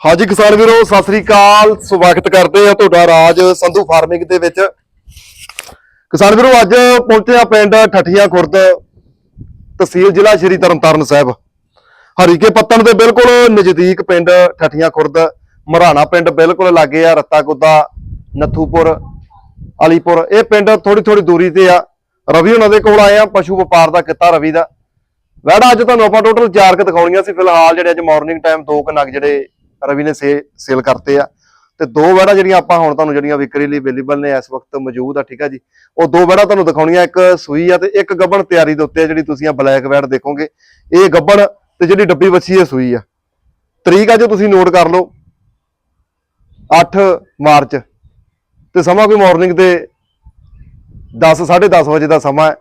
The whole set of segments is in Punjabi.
ਹਾਂਜੀ ਕਿਸਾਨ ਵੀਰੋ, ਸਤਿ ਸ੍ਰੀ ਅਕਾਲ। ਸਵਾਗਤ ਕਰਦੇ ਆ ਤੁਹਾਡਾ ਰਾਜ ਸੰਧੂ ਫਾਰਮਿੰਗ ਦੇ ਵਿੱਚ। ਕਿਸਾਨ ਵੀਰੋ, ਅੱਜ ਪਹੁੰਚੇ ਆ ਪਿੰਡ ਠੱਠੀਆਂ ਖੁਰਦ, ਤਹਿਸੀਲ ਜ਼ਿਲ੍ਹਾ ਸ਼੍ਰੀ ਤਰਨਤਾਰਨ ਸਾਹਿਬ। ਹਰੀਕੇ ਪੱਤਣ ਦੇ ਬਿਲਕੁਲ ਨਜ਼ਦੀਕ ਪਿੰਡ ਠੱਠੀਆਂ ਖੁਰਦ, ਮਰਾਣਾ ਪਿੰਡ ਬਿਲਕੁਲ ਲਾਗੇ ਆ ਰੱਤਾ ਗੁੱਦਾ ਨੱਥੂਪੁਰ, ਅਲੀਪੁਰ। ਇਹ ਪਿੰਡ ਥੋੜੀ ਥੋੜੀ ਦੂਰੀ ਤੇ ਆ। ਰਵੀ ਉਹਨਾਂ ਦੇ ਕੋਲ ਆਏ ਆ, ਪਸ਼ੂ ਵਪਾਰ ਦਾ ਕਿੱਤਾ ਰਵੀ ਦਾ। ਵੈੜਾ ਅੱਜ ਤੁਹਾਨੂੰ ਆਪਾਂ ਟੋਟਲ ਚਾਰ ਕ ਦਿਖਾਉਣੀਆਂ ਸੀ। ਫਿਲਹਾਲ ਜਿਹੜੇ ਅੱਜ ਮਾਰਨਿੰਗ ਟਾਈਮ ਦੋ ਕ ਨਗ ਜਿਹੜੇ ਰਵੀ ਨੇ ਸੇ ਸੇਲ ਕਰਤੇ ਆ। ਤੇ ਦੋ ਵੈੜਾ ਜਿਹੜੀਆਂ ਆਪਾਂ ਹੁਣ ਤੁਹਾਨੂੰ ਜਿਹੜੀਆਂ ਵਿਕਰੀ ਲਈ ਅਵੇਲੇਬਲ ਨੇ ਇਸ ਵਕਤ ਮੌਜੂਦ ਆ, ਠੀਕ ਆ ਜੀ। ਉਹ ਦੋ ਵੈੜਾ ਤੁਹਾਨੂੰ ਦਿਖਾਉਣੀਆਂ, ਇੱਕ ਸੂਈ ਆ ਤੇ ਇੱਕ ਗੱਬਣ ਤਿਆਰੀ ਦੇ ਉੱਤੇ ਜਿਹੜੀ ਤੁਸੀਂ ਆ ਬਲੈਕ ਵੈਡ ਦੇਖੋਗੇ। ਇਹ ਗੱਬਣ ਤੇ ਜਿਹੜੀ ਡੱਬੀ ਵੱਛੀ ਹੈ ਸੂਈ ਆ। ਤਰੀਕ ਆ ਜੋ ਤੁਸੀਂ ਨੋਟ ਕਰ ਲਓ 8 ਮਾਰਚ। ਤੇ ਸਮਾਂ ਕੋਈ ਮਾਰਨਿੰਗ ਦੇ 10 10:30 ਵਜੇ ਦਾ ਸਮਾਂ ਹੈ।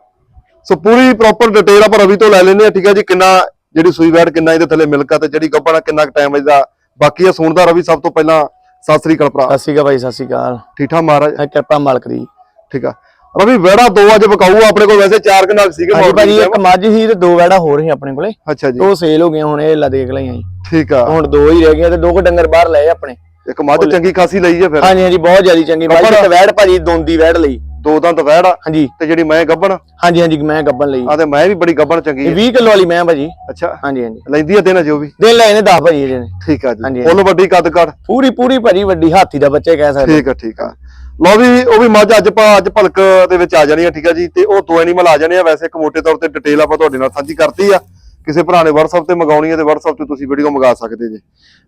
ਸੋ ਪੂਰੀ ਪ੍ਰੋਪਰ ਡਿਟੇਲ ਆਪਾਂ ਰਵੀ ਤੋਂ ਲੈ ਲੈਨੇ ਆ ਠੀਕ ਆ ਜੀ। ਕਿੰਨਾ ਜਿਹੜੀ ਸੂਈ ਵੈਡ ਕਿੰਨਾ ਇਹਦੇ ਥੱਲੇ ਮਿਲਕ ਆ ਤੇ ਜਿਹੜੀ ਆ, ਕਿੰਨਾ ਟਾਈਮ ਇਹਦਾ ਬਾਕੀ ਆ ਸੁਣਦਾ ਰਵੀ ਸਭ ਤੋਂ ਪਹਿਲਾਂ ਸਤਿ ਸ੍ਰੀ ਅਕਾਲ ਭਰਾ। ਸਤਿ ਸ਼੍ਰੀ ਅਕਾਲ ਭਾਈ ਸਤਿ ਸ਼੍ਰੀ ਅਕਾਲ। ਠੀਕ ਠਾਕ ਮਹਾਰਾਜ? ਇਹ ਕਿਰਪਾ ਮਾਲਕ ਦੀ। ਠੀਕ ਆ। ਰਵੀ ਵੈੜਾ ਦੋ ਅੱਜ ਬਕਾਊ ਆਪਣੇ ਕੋਲ ਵੈਸੇ ਚਾਰ ਕਨਾਕ ਸੀਗੇ ਹਾਂਜੀ ਭਾਜੀ। ਇੱਕ ਮੱਝ ਸੀ ਤੇ ਦੋ ਵੈੜਾ ਹੋਰ ਸੀ ਆਪਣੇ ਕੋਲੇ। ਅੱਛਾ ਜੀ। ਉਹ ਸੇਲ ਹੋ ਗਈਆਂ ਹੁਣ ਇਹ ਲਾ ਦੇਖ ਲਈਆਂ ਜੀ। ਠੀਕ ਆ। ਹੁਣ ਦੋ ਹੀ ਰਹਿ ਗਈਆਂ ਤੇ ਦੋ ਕੁ ਡੰਗਰ ਬਾਹਰ ਲਏ ਆਪਣੇ। ਇੱਕ ਮੱਝ ਚੰਗੀ ਖਾਸੀ ਲਈ ਹੈ ਫਿਰ। ਹਾਂਜੀ ਹਾਂਜੀ ਬਹੁਤ ਜ਼ਿਆਦਾ ਚੰਗੀ। ਮੱਝ? ਤੇ ਵੈੜ ਭਾਜੀ ਦੋਂਦੀ ਵੈੜ ਲਈ। ਦੋ ਦੰਦ ਵੈੜ ਆ ਹਾਂਜੀ। ਤੇ ਜਿਹੜੀ ਮੈਂ ਗੱਬਣ ਹਾਂਜੀ ਹਾਂਜੀ ਮੈਂ ਗੱਬਨ ਲਈ। ਆ ਤੇ ਮੈਂ ਵੀ ਬੜੀ ਗੱਬਣ ਚੰਗੀ ਇਹ ਹੈ 20 ਕਿਲੋ ਵਾਲੀ ਮੈਂ ਭਾਜੀ। ਅੱਛਾ। ਹਾਂਜੀ ਹਾਂਜੀ। ਲੈਂਦੀ ਆ ਦਿਨ ਜੋ ਵੀ। ਦਿਨ ਲਏ ਨੇ 10 ਭਾਜੀ ਇਹਦੇ ਨੇ। ਠੀਕ ਆ ਜੀ। ਹਾਂਜੀ, ਫੁੱਲ ਵੱਡੀ ਕੱਦ ਕੱਦ ਪੂਰੀ ਪੂਰੀ ਭਾਜੀ ਵੱਡੀ ਹਾਥੀ ਦਾ ਬੱਚੇ ਕਹਿ ਸਕਦੇ। ਠੀਕ ਆ ਠੀਕ ਆ। ਲਓ ਵੀ ਉਹ ਵੀ ਮੱਝ ਅੱਜ ਆਪਾਂ ਅੱਜ ਭਲਕ ਦੇ ਵਿੱਚ ਆ ਜਾਣੀ ਆ ਠੀਕ ਆ ਜੀ। ਤੇ ਉਹ ਦੋ ਐਨੀਮਲ ਆ ਜਾਣੇ ਆ। ਵੈਸੇ ਇੱਕ ਮੋٹے ਤੌਰ ਤੇ ਡਿਟੇਲ ਆਪਾਂ ਤੁਹਾਡੇ ਨਾਲ ਸਾਂਝੀ ਕਰਤੀ ਆ। ਕਿਸੇ ਭਰਾ ਨੇ WhatsApp ਤੇ ਮੰਗਾਉਣੀ ਹੈ ਤੇ WhatsApp ਤੇ ਤੁਸੀਂ ਵੀਡੀਓ ਮੰਗਾ ਸਕਦੇ ਜੀ।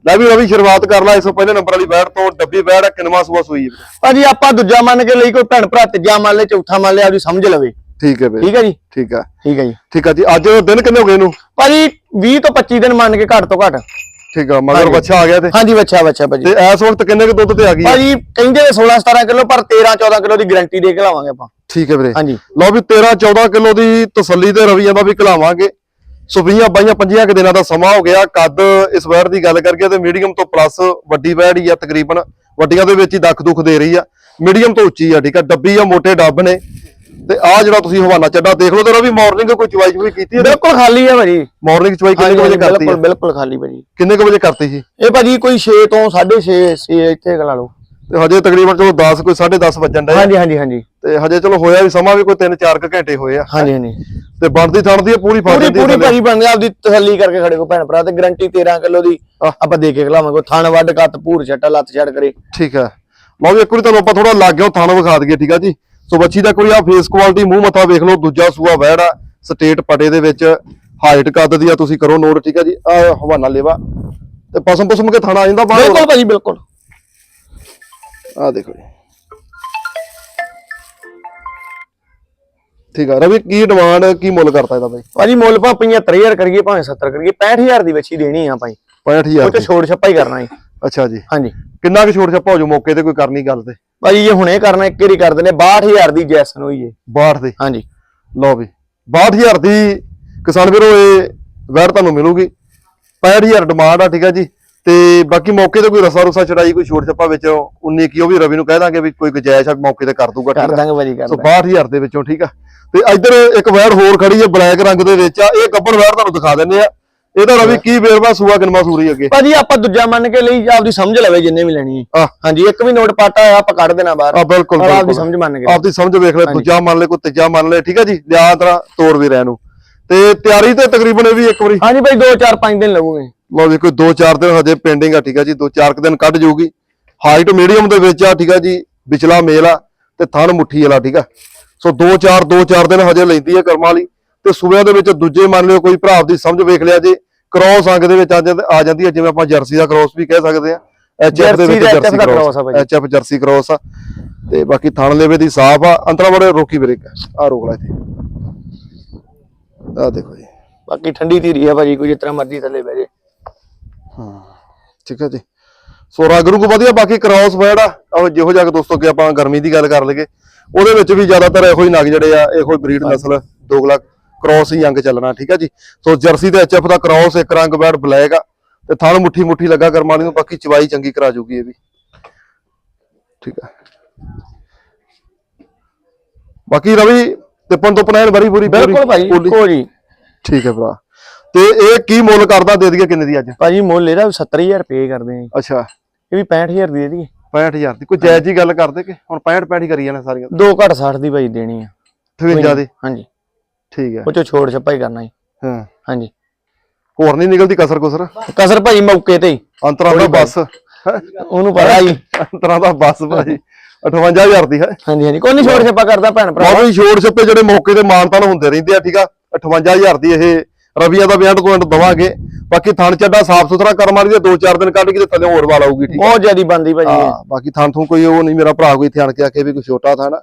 ਲੈ ਵੀ ਰਵੀ ਸ਼ੁਰੂਆਤ ਕਰ ਲਾ ਇਸ ਤੋਂ ਪਹਿਲੇ ਨੰਬਰ ਵਾਲੀ ਬੈਟ ਤੋਂ ਡੱਬੀ ਬੈਟ ਕਿੰਨਵਾ ਸੂਆ ਸੂਈ ਹੈ। ਭਾਜੀ ਆਪਾਂ ਦੂਜਾ ਮੰਨ ਕੇ ਲਈ ਕੋਈ ਭੈਣ ਭਰਾ ਤੀਜਾ ਮੰਨ ਲੈ ਚੌਥਾ ਮੰਨ ਲਿਆ ਆਪਦੀ ਸਮਝ ਲਵੇ। ਠੀਕ ਹੈ ਬਈ। ਠੀਕ ਹੈ ਜੀ? ਠੀਕ ਆ ਠੀਕ ਹੈ ਜੀ। ਠੀਕ ਆ ਜੀ। ਅੱਜ ਦਿਨ ਕਿੰਨੇ ਹੋ ਗਏ ਇਹਨੂੰ? ਭਾਜੀ 20 ਤੋਂ 25 ਦਿਨ ਮੰਨ ਕੇ ਘੱਟ ਤੋਂ ਘੱਟ। ਠੀਕ ਆ ਮਗਰ। ਬੱਚਾ ਆ ਗਿਆ ਤੇ। ਹਾਂਜੀ ਬੱਚਾ ਬੱਚਾ ਭਾਜੀ। ਤੇ ਇਸ ਵਕਤ ਕਿੰਨੇ ਕੁ ਦੁੱਧ ਤੇ ਆ ਗਈ ਹੈ? ਭਾਜੀ ਕਹਿੰਦੇ 16 17 ਕਿਲੋ ਪਰ 13 14 ਕਿਲੋ ਦੀ ਗਾਰੰਟੀ ਦੇ ਕੇ ਲਾਵਾਂਗੇ ਆਪਾਂ। ਠੀਕ ਹੈ ਵੀਰੇ। ਹਾਂਜੀ। ਲਓ ਵੀ 13 14 ਕਿਲੋ ਦੀ ਤਸੱਲੀ ਤੇ ਰਵੀਆਂ ਦਾ ਵੀ ਖਿਲਾਵਾਂਗੇ ਸੋ 20 22 25 ਕੁ ਦਿਨਾਂ ਦਾ ਸਮਾਂ ਹੋ ਗਿਆ। ਕੱਦ ਇਸ ਵੈੜ ਦੀ ਗੱਲ ਕਰਕੇ ਤੇ ਮੀਡੀਅਮ ਤੋਂ ਪਲੱਸ ਵੱਡੀ ਵੈੜ ਹੀ ਆ ਤਕਰੀਬਨ। ਵੱਡੀਆਂ ਦੇ ਵਿੱਚ ਹੀ ਦੱਖ ਦੁੱਖ ਦੇ ਰਹੀ ਆ। ਮੀਡੀਅਮ ਤੋਂ ਉੱਚੀ ਆ ਠੀਕ ਆ। ਡੱਬੀ ਆ ਮੋٹے ਡੱਬ ਨੇ। ਤੇ ਆ ਜਿਹੜਾ ਤੁਸੀਂ ਹਵਾਨਾ ਚੱਡਾ ਦੇਖ ਲਓ ਤੇ ਰਵੀ ਮਾਰਨਿੰਗ ਕੋਈ ਚਵਾਈ ਚੁਈ ਕੀਤੀ ਹੈ ਬਿਲਕੁਲ ਖਾਲੀ ਹੈ ਭਾਜੀ। ਮਾਰਨਿੰਗ ਚਵਾਈ ਕਿੰਨੇ ਵਜੇ ਕਰਤੀ ਬਿਲਕੁਲ ਹੈ ਬਿਲਕੁਲ ਖਾਲੀ ਭਾਜੀ। ਕਿੰਨੇ ਕੁ ਵਜੇ ਕਰਤੀ ਸੀ? ਇਹ ਭਾਜੀ ਕੋਈ 6 ਤੋਂ 6.5 6 ਇੱਥੇ ਲਾ ਲਓ। ਤੇ ਹਜੇ ਤਕਰੀਬਨ ਚਲੋ 10 ਕੋਈ 10:30 ਵੱਜਣ ਡਏ ਆ। ਹਾਂਜੀ ਹਾਂਜੀ ਹਾਂਜੀ। ਤੇ ਹਜੇ ਚਲੋ ਹੋਇਆ ਵੀ ਸਮਾਂ ਵੀ ਕੋਈ 3-4 ਘੰਟੇ ਹੋਏ ਆ। ਹਾਂਜੀ ਹਾਂਜੀ। ਤੇ ਬਣਦੀ ਥਣਦੀ ਆ ਪੂਰੀ ਫੜ ਪੂਰੀ ਜਾਂਦੀ ਆ ਪੂਰੀ। ਭਾਜੀ ਬਣਦੀ ਆਪਦੀ ਤਸੱਲੀ ਕਰਕੇ ਖੜੇ ਕੋ ਭੈਣ ਭਰਾ ਤੇ ਗਾਰੰਟੀ 13 ਕਿਲੋ ਦੀ ਆਪਾਂ ਦੇ ਕੇ ਖਲਾਵਾਂਗੇ ਥਣ ਵੱਡ ਕੱਤ ਭੂਰ ਛੱਟਾ ਲੱਤ ਛੱਡ ਕਰੇ। ਠੀਕ ਹੈ ਲਓ ਵੀ ਇੱਕ ਵਾਰੀ ਤੁਹਾਨੂੰ ਆਪਾਂ ਥੋੜਾ ਲੱਗ ਗਿਆ ਥਾਣਾ ਵਿਖਾ ਦਈਏ ਠੀਕ ਆ ਜੀ? ਸੋ ਬੱਚੀ ਦਾ ਕੋਈ ਆ ਫੇਸ ਕੁਆਲਿਟੀ ਮੂੰਹ ਮੱਥਾ ਵੇਖ ਲਓ ਦੂਜਾ ਸੂਆ ਵਹਿੜ ਆ ਸਟੇਟ ਪਟੇ ਦੇ ਵਿੱਚ ਹਾਈਟ ਕੱਦ ਦੀ ਆ ਤੁਸੀਂ ਕਰੋ ਨੋਟ ਠੀਕ ਆ ਜੀ? ਆ ਹਵਾਨਾ ਲੇਵਾ। ਤੇ ਪਸਮ ਪਸਮ ਕੇ ਥਾਣਾ ਆ ਜਾਂਦਾ ਬਾਹਰ। ਬਿਲਕੁਲ ਭਾਜੀ ਬਿਲਕੁਲ। ਆ ਦੇਖੋ ਜੀ। ਠੀਕ ਆ ਰਵੀ ਕੀ ਡਿਮਾਂਡ ਕੀ ਮੁੱਲ ਕਰਤਾ ਇਹਦਾ ਬਾਈ? ਭਾਜੀ ਮੁੱਲ ਭਾ 75000 ਕਰੀਏ ਭਾਵੇਂ 70 ਕਰੀਏ 65000 ਦੀ ਬੱਚੀ ਦੇਣੀ ਆ ਭਾਈ। 65000 ਉਹ ਤੇ ਛੋੜ ਛੱਪਾ ਹੀ ਕਰਨਾ ਹੈ ਅੱਛਾ ਜੀ। ਹਾਂਜੀ। ਕਿੰਨਾ ਕੁ ਛੋੜ ਛੱਪਾ ਹੋ ਜਾਊ ਮੌਕੇ ਤੇ ਕੋਈ ਕਰਨੀ ਗੱਲ ਤੇ? ਭਾਜੀ ਇਹ ਹੁਣੇ ਕਰਨਾ ਇੱਕ ਵਾਰੀ ਕਰ ਦਿੰਦੇ 62000 ਦੀ ਜੈਸਨ ਹੋਈ ਏ। 62 ਦੇ? ਹਾਂਜੀ। ਲਓ ਵੀ 62000 ਦੀ ਕਿਸਾਨ ਵੀਰੋ ਇਹ ਵੈੜ ਤੁਹਾਨੂੰ ਮਿਲੂਗੀ। 65000 ਡਿਮਾਂਡ ਆ ਠੀਕ ਆ ਜੀ। ਤੇ ਬਾਕੀ ਮੌਕੇ ਤੇ ਕੋਈ ਰਸਾ ਰੁਸਾ ਚੜਾਈ ਕੋਈ ਛੋਟ ਛੱਪਾ ਵਿੱਚ 19 ਕੀ ਉਹ ਵੀ ਰਵੀ ਨੂੰ ਕਹਿ ਦਾਂਗੇ ਵੀ ਕੋਈ ਗੁਜਾਇਸ਼ ਆ ਮੌਕੇ ਤੇ ਕਰ ਦੂਗਾ ਕਰ ਦਾਂਗੇ ਭਾਜੀ ਕਰ ਸੋ ਦਾਂਗੇ। 62000 ਦੇ ਵਿੱਚੋਂ ਠੀਕ ਆ? ਤੇ ਇੱਧਰ ਇੱਕ ਵੈੜ ਹੋਰ ਖੜੀ ਹੈ ਬਲੈਕ ਰੰਗ ਦੇ ਵਿੱਚ ਆ ਇਹ ਗੱਬੜ ਵੈੜ ਤੁਹਾਨੂੰ ਦਿਖਾ ਦਿੰਨੇ ਆ। ਇਹਦਾ ਰਵੀ ਕੀ ਬੇਰਵਾ ਸੂਆ ਕਿਨਮਾ ਸੂਰੀ ਅੱਗੇ? ਭਾਜੀ ਆਪਾਂ ਦੂਜਾ ਮੰਨ ਕੇ ਲਈ ਆਪਦੀ ਸਮਝ ਲਵੇ ਜਿੰਨੇ ਵੀ ਲੈਣੀ ਹੈ। ਹਾਂਜੀ ਇੱਕ ਵੀ ਨੋਟ ਪਾਟਾ ਆ ਆਪਾਂ ਕੱਢ ਦੇਣਾ ਬਾਹਰ। ਆ ਬਿਲਕੁਲ ਆਪਦੀ ਸਮਝ ਮੰਨ ਕੇ। ਆਪਦੀ ਸਮਝ ਵੇਖ ਲੈ ਦੂਜਾ ਮੰਨ ਲੈ ਕੋਈ ਤੀਜਾ ਮੰਨ ਲੈ ਠੀਕ ਆ ਜੀ? ਲਿਆ ਤਰ੍ਹਾਂ ਤੋੜ ਵੀ ਰਹਿ ਨੂੰ। ਤੇ ਤਿਆਰੀ ਤੇ ਤਕਰੀਬਨ ਇਹ ਵੀ ਇੱਕ ਵਾਰੀ। ਹਾਂਜੀ ਭਾਈ 2 4 5 ਦਿਨ ਲੱਗੂਗੇ। ਲਓ ਵੀ ਕੋਈ 2-4 ਦਿਨ ਹਜੇ ਪੈਂਡਿੰਗ ਆ ਠੀਕ ਆ ਜੀ 2-4 ਦਿਨ ਕੱਢ ਜਾਊਗੀ ਹਾਈਟ ਮੀਡੀਅਮ ਦੇ ਵਿੱਚ ਆ ਠੀਕ ਆ ਜੀ ਵਿਚਲਾ ਮੇਲ ਆ ਤੇ ਥਣ ਮੁੱਠੀ ਵਾਲਾ ਠੀਕ ਆ। ਸੋ 2-4 2-4 ਦਿਨ ਹਜੇ ਲੈਂਦੀ ਆ ਕਰਮਾਂ ਵਾਲੀ ਤੇ ਸੂਬਿਆਂ ਦੇ ਵਿੱਚ ਦੂਜੇ ਮੰਨ ਲਿਓ ਕੋਈ ਭਰਾ ਦੀ ਸਮਝ ਵੇਖ ਲਿਆ ਜੇ ਕ੍ਰੋਸ ਅੰਗ ਦੇ ਵਿੱਚ ਆ ਜਾਂਦ- ਹੈ ਜਿਵੇਂ ਆਪਾਂ ਜਰਸੀ ਦਾ ਕ੍ਰੋਸ ਵੀ ਕਹਿ ਸਕਦੇ ਆ ਐਚਐਫ ਦੇ ਵਿੱਚ ਜਰਸੀ ਦਾ ਕ੍ਰੋਸ ਆ ਬਾਈ। ਐਚਐਫ ਜਰਸੀ ਕ੍ਰੋਸ ਆ। ਤੇ ਬਾਕੀ ਥਣ ਲੇਵੇ ਦੀ ਸਾਫ਼ ਆ ਅੰਤਰਾ ਬੜੇ ਰੋਕੀ ਬ੍ਰੇਕ ਆ ਰੋਕ ਲੈ ਇੱਥੇ। ਆ ਦੇਖੋ ਜੀ। ਬਾਕੀ ਠੰਡੀ ਧੀਰੀ ਆ ਭਾਜੀ ਕੋਈ ਜਿਤਨਾ ਮਰਜ਼ੀ ਥੱਲੇ ਬਹਿ ਜੇ। ਹਾਂ ਠੀਕ ਹੈ ਜੀ। ਸੋ ਰਗਰੂ ਕੋ ਵਧੀਆ ਬਾਕੀ ਕ੍ਰਾਸ ਵਰਡ ਆ ਉਹ ਜਿਹੋ ਜਿਹਾ ਕਿ ਦੋਸਤੋ ਕਿ ਆਪਾਂ ਗਰਮੀ ਦੀ ਗੱਲ ਕਰ ਲਈਏ। ਉਹਦੇ ਵਿੱਚ ਵੀ ਜ਼ਿਆਦਾਤਰ ਇਹੋ ਹੀ ਨਗ ਜਿਹੜੇ ਆ ਇਹੋ ਹੀ ਬਰੀਡ ਨਸਲ ਦੋਗਲਾ ਕ੍ਰਾਸ ਹੀ ਅੰਗ ਚੱਲਣਾ ਠੀਕ ਹੈ ਜੀ। ਸੋ ਜਰਸੀ ਤੇ ਐਚਐਫ ਦਾ ਕ੍ਰਾਸ ਇੱਕ ਰੰਗ ਬੈਡ ਬਲੈਕ ਆ ਤੇ ਥਣ ਮੁੱਠੀ ਮੁੱਠੀ ਲੱਗਾ ਕਰਮ ਵਾਲੀ ਨੂੰ ਬਾਕੀ ਚਵਾਈ ਚੰਗੀ ਕਰਾ ਜੂਗੀ ਇਹ ਵੀ। ਠੀਕ ਆ ਬਾਕੀ ਰਵੀ ਤੋਂ ਪਨਾਇਣ ਬਰੀ ਪੂਰੀ ਬਿਲਕੁਲ ਭਾਈ ਜੀ। ਠੀਕ ਹੈ ਭਰਾ। ਤੇ ਇਹ ਕੀ ਮੁੱਲ ਕਰਦਾ ਦੇ ਦਈਏ ਕਿੰਨੇ ਦੀ ਅੱਜ? ਭਾਜੀ ਮੁੱਲ ਇਹਦਾ 70000 ਰੁਪਏ ਕਰਦੇ ਆ ਜੀ। ਅੱਛਾ। ਇਹ ਵੀ 65000 ਦੀ ਦੇ ਦਈਏ। 65000 ਦੀ। ਕੋਈ ਜਾਇਜ਼ ਜੀ ਗੱਲ ਕਰਦੇ ਕਿ ਹੁਣ 65 65 ਕਰੀ ਜਾਣੇ ਸਾਰੀਆਂ? ਦੋ ਘੱਟ 60 ਦੀ ਭਾਈ ਦੇਣੀ ਆ। 58 ਦੀ? ਹਾਂਜੀ। ਠੀਕ ਹੈ। ਉਹ ਚੋਂ ਛੋੜ ਛੱਪਾ ਹੀ ਕਰਨਾ ਜੀ। ਹਾਂ। ਹਾਂਜੀ। ਹੋਰ ਨਹੀਂ ਨਿਕਲਦੀ ਕਸਰ ਕੁਸਰ? ਕਸਰ ਭਾਈ ਮੌਕੇ ਤੇ ਹੀ। ਅੰਤਰਾਂ ਦਾ ਬੱਸ। ਉਹਨੂੰ ਪਤਾ ਜੀ। ਅੰਤਰਾਂ ਦਾ ਬੱਸ ਭਾਜੀ। 58000 ਦੀ ਹੈ। ਹਾਂਜੀ ਹਾਂਜੀ। ਕੋਈ ਨਹੀਂ ਛੋੜ ਛੱਪਾ ਕਰਦਾ ਭੈਣ ਭਰਾ। ਬਹੁਤ ਹੀ ਛੋੜ ਛੱਪੇ ਜਿਹੜੇ ਮੌਕੇ ਤੇ ਮਾਨਤਾਨ ਹੁੰਦੇ ਰਹਿੰਦੇ ਆ ਠੀਕ ਆ? 58000 ਦੀ ਇਹ ਰਵੀਆਂ ਦਾ ਵਿਆਂਟ ਤੋਂ ਦਵਾਂਗੇ। ਬਾਕੀ ਥਣ ਚੱਡਾ ਸਾਫ਼ ਸੁਥਰਾ ਕਰਮ ਵਾਲੀ ਦੇ ਦੋ ਚਾਰ ਦਿਨ ਕੱਢ ਕੇ ਤੇ ਥੱਲੇ ਹੋਰ ਵਾਲ ਆਊਗੀ ਠੀਕ ਬਹੁਤ ਜ਼ਿਆਦੀ ਬੰਦੀ ਭਾਜੀ। ਹਾਂ ਬਾਕੀ ਥਣ ਥੂ ਕੋਈ ਉਹ ਨਹੀਂ ਮੇਰਾ ਭਰਾ ਕੋਈ ਇੱਥੇ ਆਣ ਕੇ ਆਖੇ ਵੀ ਕੋਈ ਛੋਟਾ ਥਣ।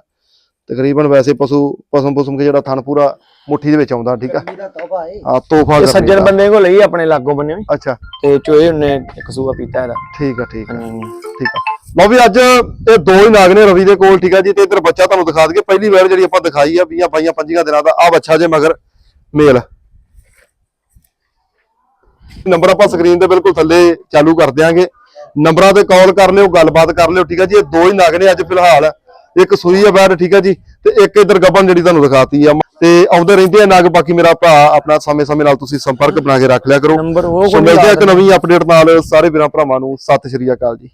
ਤਕਰੀਬਨ ਵੈਸੇ ਪਸ਼ੂ ਪਸ਼ੂ ਪਸ਼ੂ ਕੇ ਜਿਹੜਾ ਥਣ ਪੂਰਾ ਮੁੱਠੀ ਦੇ ਵਿੱਚ ਆਉਂਦਾ ਠੀਕ ਆ। ਹੈ ਤੋਹਫਾ ਸੱਜਣ। ਬੰਦੇ ਕੋਲ ਲਈ ਆਪਣੇ ਲਾਗੋਂ ਬੰਨੇ ਅੱਛਾ। ਤੇ ਚੋਏ ਉਹਨੇ ਇੱਕ ਸੂਆ ਪੀਤਾ ਇਹਦਾ। ਠੀਕ ਆ ਠੀਕ ਆ। ਠੀਕ ਆ। ਲਓ ਵੀ ਅੱਜ ਇਹ ਦੋ ਹੀ ਨਾਗ ਨੇ ਰਵੀ ਦੇ ਕੋਲ ਠੀਕ ਆ ਜੀ। ਤੇ ਇਧਰ ਬੱਚਾ ਤੁਹਾਨੂੰ ਦਿਖਾ ਦਈਏ। ਪਹਿਲੀ ਵਾਰ ਜਿਹੜੀ ਆਪਾਂ ਦਿਖਾਈ ਆ 20 22 25 ਦਿਨਾਂ ਦਾ। ਆ ਬੱਚਾ ਜੇ ਮਗਰ ਮੇਲ। ਨੰਬਰ ਆਪਾਂ ਸਕਰੀਨ ਤੇ ਬਿਲਕੁਲ ਥੱਲੇ ਚਾਲੂ ਕਰ ਦਿਆਂਗੇ। ਨੰਬਰਾਂ ਤੇ ਕਾਲ ਕਰ ਲਿਓ ਗੱਲਬਾਤ ਕਰ ਲਿਓ ਠੀਕ ਆ ਜੀ? ਇਹ ਦੋ ਹੀ ਨਾਗ ਨੇ ਅੱਜ ਫਿਲਹਾਲ। ਇੱਕ ਸੂਈ ਆ ਬੈਡ ਠੀਕ ਆ ਜੀ? ਤੇ ਇੱਕ ਇਧਰ ਗੱਬਨ ਜਿਹੜੀ ਤੁਹਾਨੂੰ ਦਿਖਾਤੀ ਆ। ਤੇ ਆਉਂਦੇ ਰਹਿੰਦੇ ਆ ਨਾਗ ਬਾਕੀ ਮੇਰਾ ਭਰਾ ਆਪਣਾ ਸਮੇਂ-ਸਮੇਂ ਨਾਲ ਤੁਸੀਂ ਸੰਪਰਕ ਬਣਾ ਕੇ ਰੱਖ ਲਿਆ ਕਰੋ। ਸੋ ਮਿਲਦੇ ਆ ਇੱਕ ਨਵੀਂ ਅਪਡੇਟ ਨਾਲ ਸਾਰੇ ਵੀਰਾਂ ਭਰਾਵਾਂ ਨੂੰ। ਸਤਿ ਸ਼੍ਰੀ ਅਕਾਲ ਜੀ।